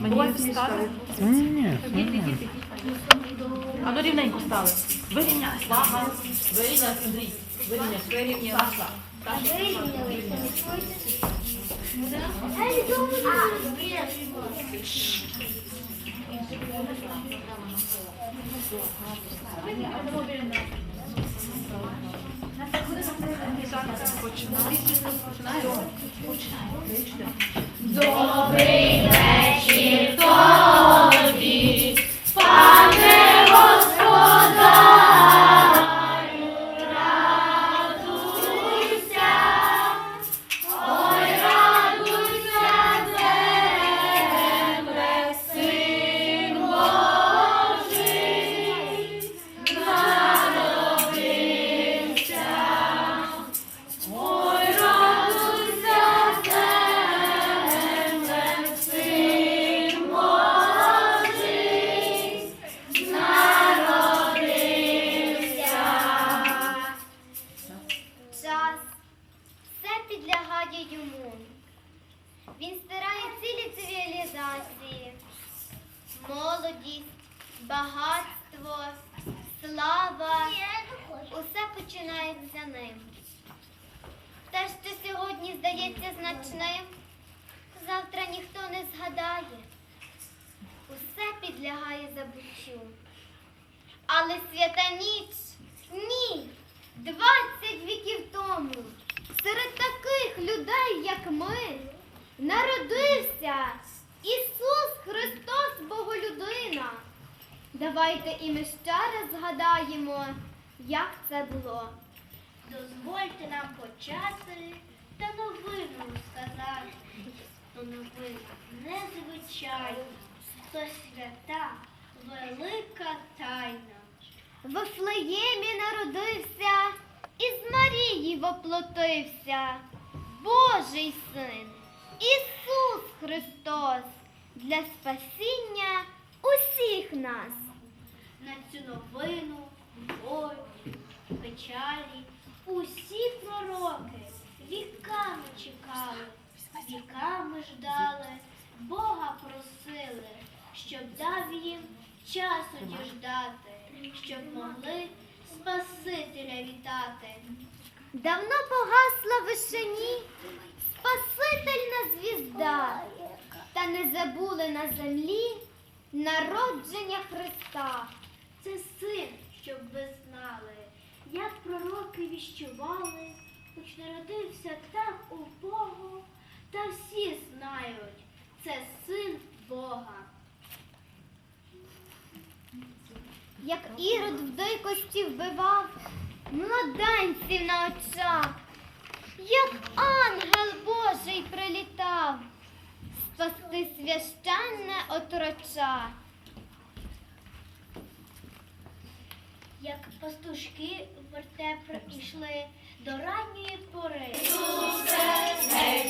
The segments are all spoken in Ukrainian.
Мені встати. Ні, ні, ні. А ну рівненько стали. Вирівнялась. Слава. Андрій. Вирівнялась. Вирівнялась. Саша. Час. Починається ним. Те, що сьогодні здається значним, завтра ніхто не згадає. Усе підлягає забуттю. Але свята ніч ні. Двадцять віків тому серед таких людей, як ми, народився Ісус Христос Боголюдина. Давайте і ми ще раз згадаємо, як це було. Дозвольте нам почати та новину сказати. То новина незвичайна, то свята, велика тайна. В Вифлеємі народився, із Марії воплотився, Божий син, Ісус Христос, для спасіння усіх нас. На цю новину, болі, печалі, усі пророки віками чекали, віками ждали, Бога просили, щоб дав їм часу діждати, щоб могли Спасителя вітати. Давно погасла вишені Спасительна звізда, та не забули на землі народження Христа. Це син, щоб ви знали, як пророки віщували, хоч народився так убого, та всі знають, це син Бога. як ірод в дикості вбивав младенців на очах, як ангел Божий прилітав спасти священне отроча. Як пастушки в вертеп прийшли до ранньої пори. Цей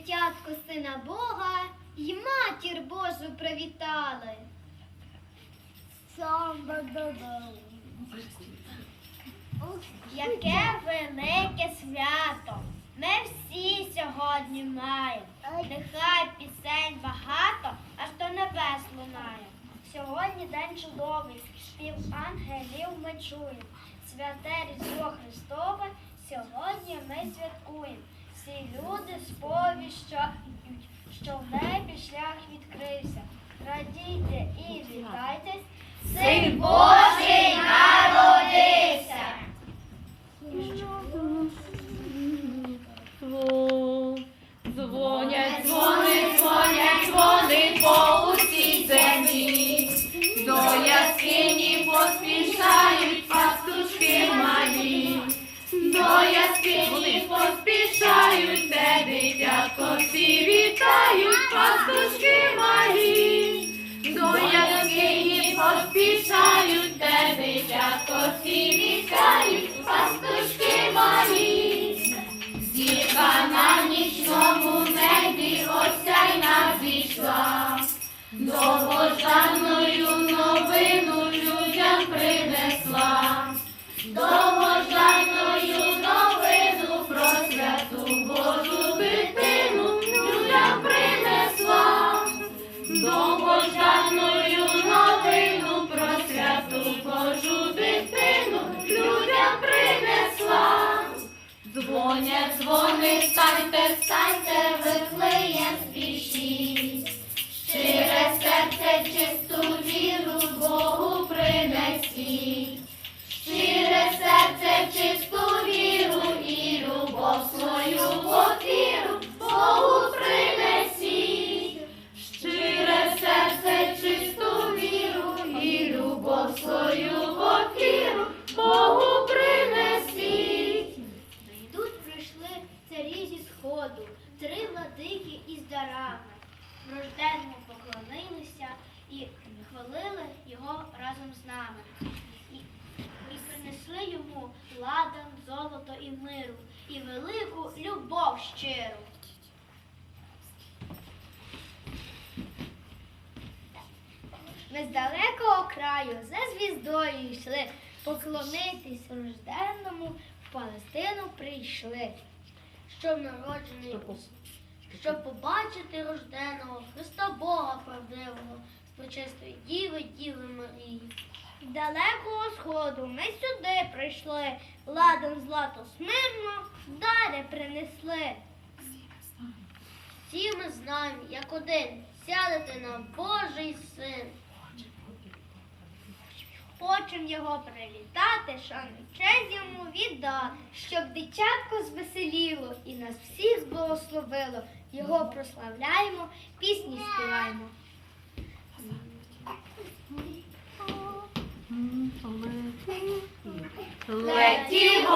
дитятко сина Бога, й матір Божу привітали. Яке велике свято ми всі сьогодні маємо. Нехай пісень багато, аж до небес лунає. Сьогодні день чудовий, спів ангелів ми чуємо. Святе Різдво Христове сьогодні ми святкуємо. Всі люди сповіщають, що в небі шлях відкрився. Радійте і вітайтесь, Син Божий народився. Поспішають, де дитятко всі вітають пастушки мої, Зірка на нічному небі осяйна зійшла, довгожданною поклонитись рожденному в Палестину прийшли, щоб народжений, щоб побачити рожденого Христа Бога правдивого, з почистої діви, діви Марії. Далекого сходу ми сюди прийшли, ладом злато смирно дари принесли. Всі ми знаємо, як один, сядете на Божий син. Хочем його привітати, шану честь йому віддати, щоб дитятко звеселіло і нас всіх зблагословило. Його прославляємо, пісні співаємо. Летів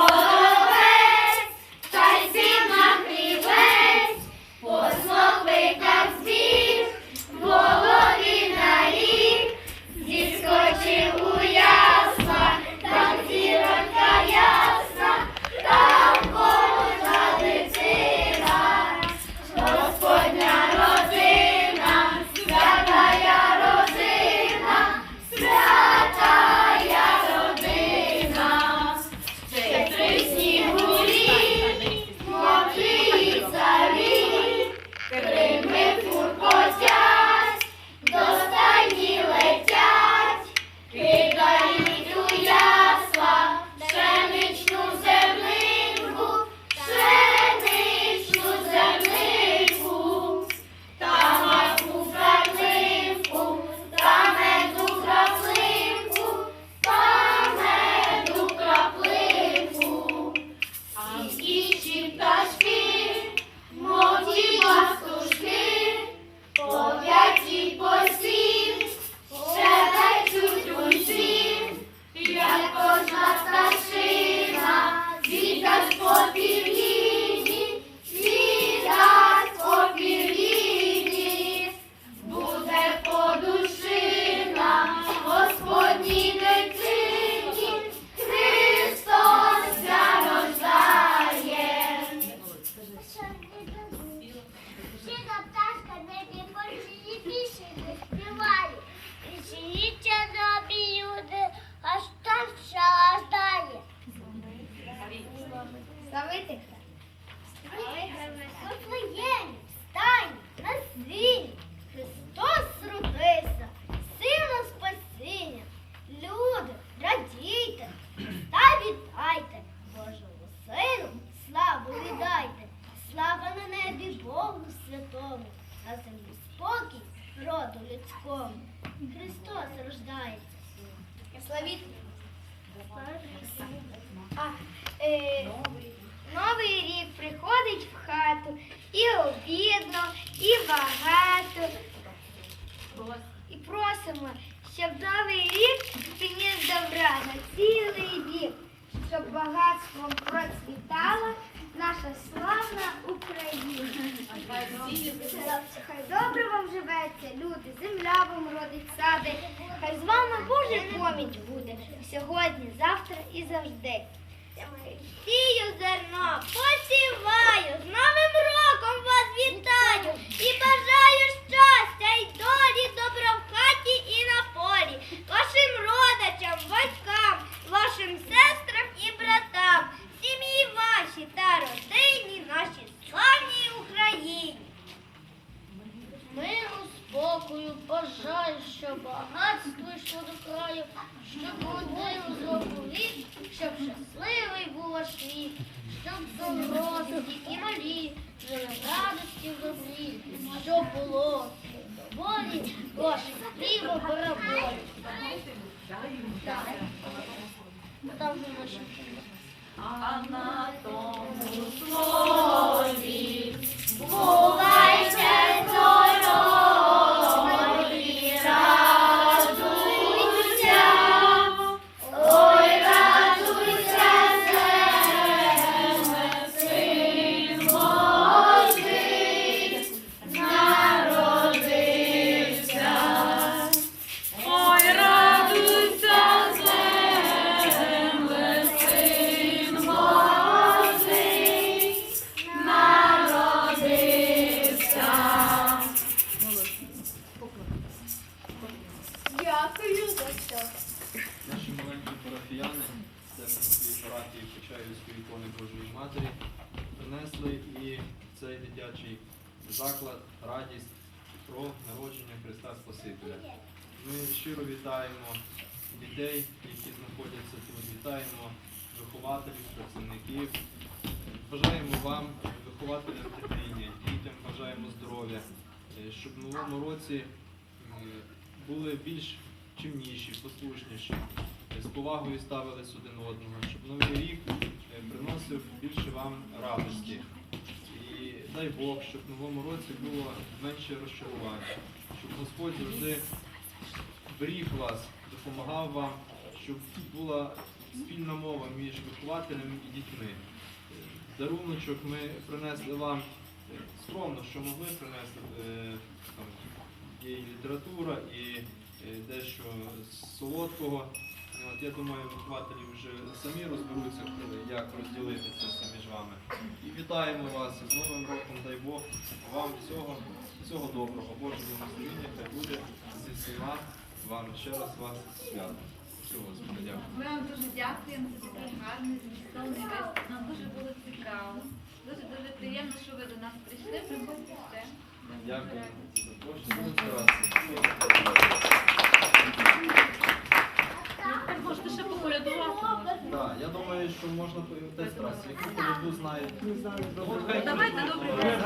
Сіна пташка не пожили піші не співає. Вічіться на біюди, аж так жаждає. Ставити. Ставити. Ставити. Ставити. Ставити. Ставити. Роду людському. Христос рождається. Славіт. А, е, Новий рік приходить в хату і обідно, і багато. І просимо, щоб новий рік приніс добра на цілий вік, щоб багатством процвітала наша славна Україна. Хай добре вам живеться, люди, земля вам родить сади. Хай з вами Божий поміч буде сьогодні, завтра і завжди. Сію зерно, посіваю, з Новим роком вас вітаю і бажаю щастя й долі, добра в хаті і на полі, вашим родичам, батькам, вашим сестрам і братам, сім'ї ваші та родині, нашій славній Україні. Миру, спокою, бажаю, щоб багатство йшло до краю, щоб родину зробив рік, щоб щасливий був ваш вік, щоб дорослі і малі жили в радості в добрі, щоб було доволі ваше хлібо бараболі. Так. Там же наші. А на тому слові бувайте Ми щиро вітаємо дітей, які знаходяться тут, вітаємо вихователів, працівників. Бажаємо вам, вихователям терпіння, дітям бажаємо здоров'я, е, щоб в новому році були більш чимніші, послушніші, е, з повагою ставились один одного, щоб новий рік е, приносив більше вам радості. І дай Бог, щоб в новому році було менше розчарувань, щоб Господь завжди беріг вас, допомагав вам, щоб була спільна мова між вихователями і дітьми. Даруночок ми принесли вам е, скромно, що могли принесли. е, Там, є і література, і е, дещо солодкого. От, я думаю, вихователі вже самі розберуться, як розділити це все між вами. І вітаємо вас з Новим роком, дай Бог вам всього, всього доброго, Божого настроєння, хай буде зі всіма вам ще раз вас свято. Всього дякую. Ми вам дуже дякуємо за такий гарний змістовний виступ. Нам дуже було цікаво. Дуже дуже приємно, що ви до нас прийшли. Приходьте ще. Дякую за Можете ще поколядувати. Так, я думаю, що можна десь раз, яку коляду знають. Ну, Давайте колядують.